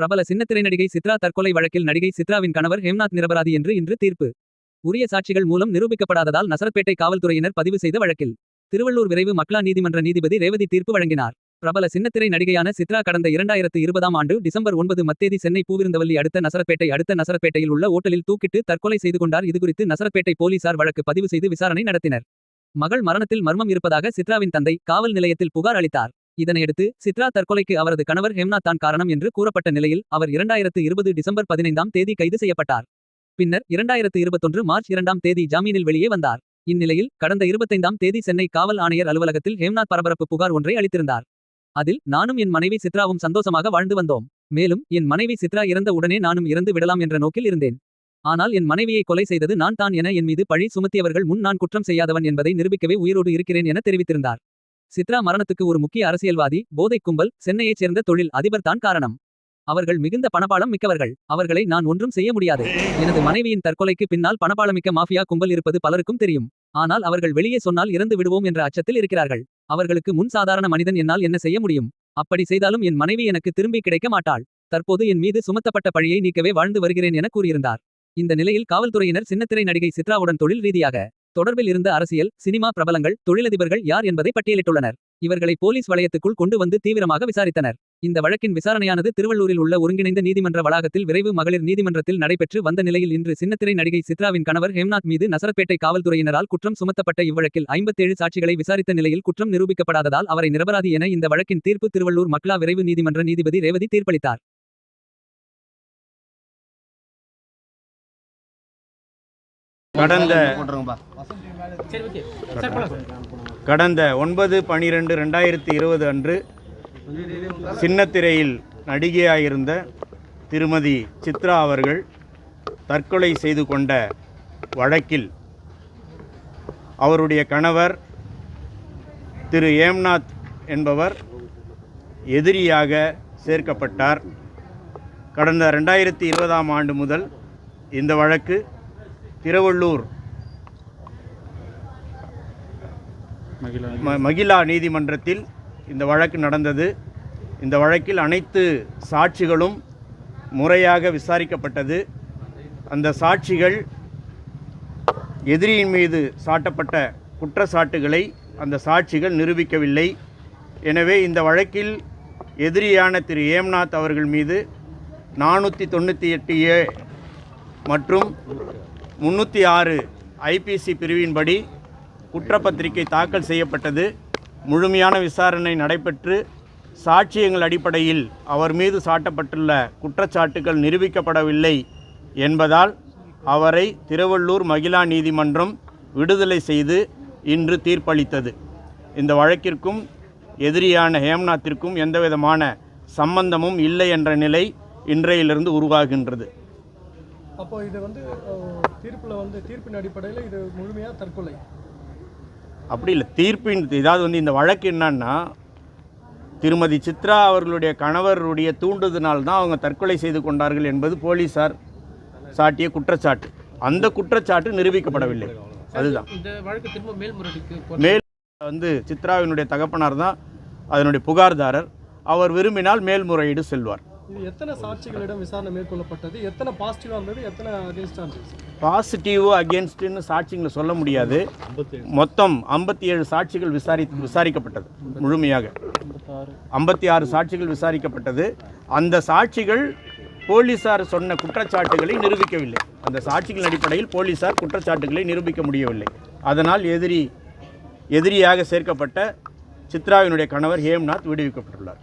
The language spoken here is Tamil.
பிரபல சின்னத்திரை நடிகை சித்ரா தற்கொலை வழக்கில் நடிகை சித்ராவின் கணவர் ஹேம்நாத் நிரபராதி என்று இன்று தீர்ப்பு. உரிய சாட்சிகள் மூலம் நிரூபிக்கப்படாததால் நசரப்பேட்டை காவல்துறையினர் பதிவு செய்த வழக்கில். திருவள்ளூர் விரைவு மக்களா நீதிமன்ற நீதிபதி ரேவதி தீர்ப்பு வழங்கினார். பிரபல சின்னத்திரை நடிகையான சித்ரா கடந்த இரண்டாயிரத்து இருபதாம் ஆண்டு டிசம்பர் ஒன்பது மத்தேதி சென்னை பூவிருந்தவல்லி அடுத்த நசரப்பேட்டை அடுத்த நசரப்பேட்டையில் உள்ள ஓட்டலில் தூக்கிட்டு தற்கொலை செய்து கொண்டார். இதுகுறித்து நசரப்பேட்டை போலீசார் வழக்கு பதிவு செய்து விசாரணை நடத்தினர். மகள் மரணத்தில் மர்மம் இருப்பதாக சித்ராவின் தந்தை காவல் நிலையத்தில் புகார் அளித்தார். இதனையடுத்து சித்ரா தற்கொலைக்கு அவரது கணவர் ஹெம்நாத் தான் காரணம் என்று கூறப்பட்ட நிலையில் அவர் இரண்டாயிரத்து இருபது டிசம்பர் பதினைந்தாம் தேதி கைது செய்யப்பட்டார். பின்னர் இரண்டாயிரத்து இருபத்தொன்று மார்ச் இரண்டாம் தேதி ஜாமீனில் வெளியே வந்தார். இந்நிலையில் கடந்த இருபத்தைந்தாம் தேதி சென்னை காவல் ஆணையர் அலுவலகத்தில் ஹேம்நாத் பரபரப்பு புகார் ஒன்றை அளித்திருந்தார். அதில் நானும் என் மனைவி சித்ராவும் சந்தோஷமாக வாழ்ந்து வந்தோம். மேலும் என் மனைவி சித்ரா இறந்த உடனே நானும் இறந்து விடலாம் என்ற நோக்கில் இருந்தேன். ஆனால் என் மனைவியை கொலை செய்தது நான் தான் என என் மீது பழி சுமத்தியவர்கள் முன் நான் குற்றம் செய்யாதவன் என்பதை நிரூபிக்கவே உயிரோடு இருக்கிறேன் என தெரிவித்திருந்தார். சித்ரா மரணத்துக்கு ஒரு முக்கிய அரசியல்வாதி போதைக் கும்பல் சென்னையைச் சேர்ந்த தொழில் அதிபர் தான் காரணம். அவர்கள் மிகுந்த பணபாலம் மிக்கவர்கள். அவர்களை நான் ஒன்றும் செய்ய முடியாது. எனது மனைவியின் தற்கொலைக்கு பின்னால் பணபாலமிக்க மாஃபியா கும்பல் இருப்பது பலருக்கும் தெரியும். ஆனால் அவர்கள் வெளியே சொன்னால் இறந்து விடுவோம் என்ற அச்சத்தில் இருக்கிறார்கள். அவர்களுக்கு முன் சாதாரண மனிதன் என்னால் என்ன செய்ய முடியும்? அப்படி செய்தாலும் என் மனைவி எனக்கு திரும்பி கிடைக்க மாட்டாள். தற்போது என் மீது சுமத்தப்பட்ட பழியை நீக்கவே வாழ்ந்து வருகிறேன் என கூறியிருந்தார். இந்த நிலையில் காவல்துறையினர் சின்னத்திரை நடிகை சித்ராவுடன் தொழில் ரீதியாக தொடர்பில் இருந்த அரசியல் சினிமா பிரபலங்கள் தொழிலதிபர்கள் யார் என்பதை பட்டியலிட்டுள்ளனர். இவர்களை போலீஸ் வளையத்துக்குள் கொண்டு வந்து தீவிரமாக விசாரித்தனர். இந்த வழக்கின் விசாரணையானது திருவள்ளூரில் உள்ள ஒருங்கிணைந்த நீதிமன்ற வளாகத்தில் விரைவு மகளிர் நீதிமன்றத்தில் நடைபெற்று வந்த நிலையில் இன்று சின்னத்திரை நடிகை சித்ராவின் கணவர் ஹேம்நாத் மீது நசரப்பேட்டை காவல்துறையினரால் குற்றம் சுமத்தப்பட்ட இவ்வழக்கில் ஐம்பத்தேழு சாட்சிகளை விசாரித்த நிலையில் குற்றம் நிரூபிக்கப்படாததால் அவரை நிரபராதி என இந்த வழக்கின் தீர்ப்பு திருவள்ளூர் மக்களா விரைவு நீதிமன்ற நீதிபதி ரேவதி தீர்ப்பளித்தார். கடந்த கடந்த ஒன்பது பனிரெண்டு ரெண்டாயிரத்தி இருபது அன்று சின்னத்திரையில் நடிகையாயிருந்த திருமதி சித்ரா அவர்கள் தற்கொலை செய்து கொண்ட வழக்கில் அவருடைய கணவர் திரு ஏம்நாத் என்பவர் எதிரியாக சேர்க்கப்பட்டார். கடந்த ரெண்டாயிரத்தி இருபதாம் ஆண்டு முதல் இந்த வழக்கு திருவள்ளூர். ம- மகிழா நீதிமன்றத்தில் இந்த வழக்கு நடந்தது. இந்த வழக்கில் அனைத்து சாட்சிகளும் முறையாக விசாரிக்கப்பட்டது. அந்த சாட்சிகள் எதிரியின் மீது சாட்டப்பட்ட குற்றச்சாட்டுகளை அந்த சாட்சிகள் நிரூபிக்கவில்லை. எனவே இந்த வழக்கில் எதிரியான திரு. ஏம்நாத் அவர்கள் மீது நானூற்றி தொண்ணூற்றி எட்டு ஏ மற்றும் முன்னூற்றி ஆறு ஐபிசி பிரிவின்படி குற்றப்பத்திரிகை தாக்கல் செய்யப்பட்டது. முழுமையான விசாரணை நடைபெற்று சாட்சியங்கள் அடிப்படையில் அவர் மீது சாட்டப்பட்டுள்ள குற்றச்சாட்டுகள் நிரூபிக்கப்படவில்லை என்பதால் அவரை திருவள்ளூர் மகிழா நீதிமன்றம் விடுதலை செய்து இன்று தீர்ப்பளித்தது. இந்த வழக்கிற்கும் எதிரியான ஹேம்நாத்திற்கும் எந்தவிதமான சம்பந்தமும் இல்லை என்ற நிலை இன்றையிலிருந்து உருவாகின்றது. அப்போ இது வந்து தீர்ப்புல வந்து தீர்ப்பின் அடிப்படையில் இது முழுமையாக தற்கொலை. அப்படி இல்லை தீர்ப்பின் இதாவது வந்து இந்த வழக்கு என்னன்னா திருமதி சித்ரா அவர்களுடைய கணவருடைய தூண்டுதனால் தான் அவங்க தற்கொலை செய்து கொண்டார்கள் என்பது போலீசார் சாட்டிய குற்றச்சாட்டு. அந்த குற்றச்சாட்டு நிரூபிக்கப்படவில்லை. அதுதான். இந்த வழக்கு திரும்ப மேல்முறையீட்டுக்கு போ- மேல் வந்து சித்ராவினுடைய தகப்பனார் தான் அதனுடைய புகார்தாரர். அவர் விரும்பினால் மேல்முறையீடு செல்வார். இது எத்தனை சாட்சிகளிடம் விசாரணை மேற்கொள்ளப்பட்டது? எத்தனை பாசிட்டிவாக இருந்தது? எத்தனை அகேன்ஸ்டாக இருந்துச்சு பாசிட்டிவ் அகேன்ஸ்ட்னு சாட்சிங்களை சொல்ல முடியாது. மொத்தம் ஐம்பத்தி ஏழு சாட்சிகள் விசாரி விசாரிக்கப்பட்டது முழுமையாக. ஐம்பத்தி ஆறு சாட்சிகள் விசாரிக்கப்பட்டது. அந்த சாட்சிகள் போலீசார் சொன்ன குற்றச்சாட்டுகளை நிரூபிக்கவில்லை. அந்த சாட்சிகளின் அடிப்படையில் போலீசார் குற்றச்சாட்டுகளை நிரூபிக்க முடியவில்லை. அதனால் எதிரி எதிரியாக சேர்க்கப்பட்ட சித்ராவினுடைய கணவர் ஹேம்நாத் விடுவிக்கப்பட்டுள்ளார்.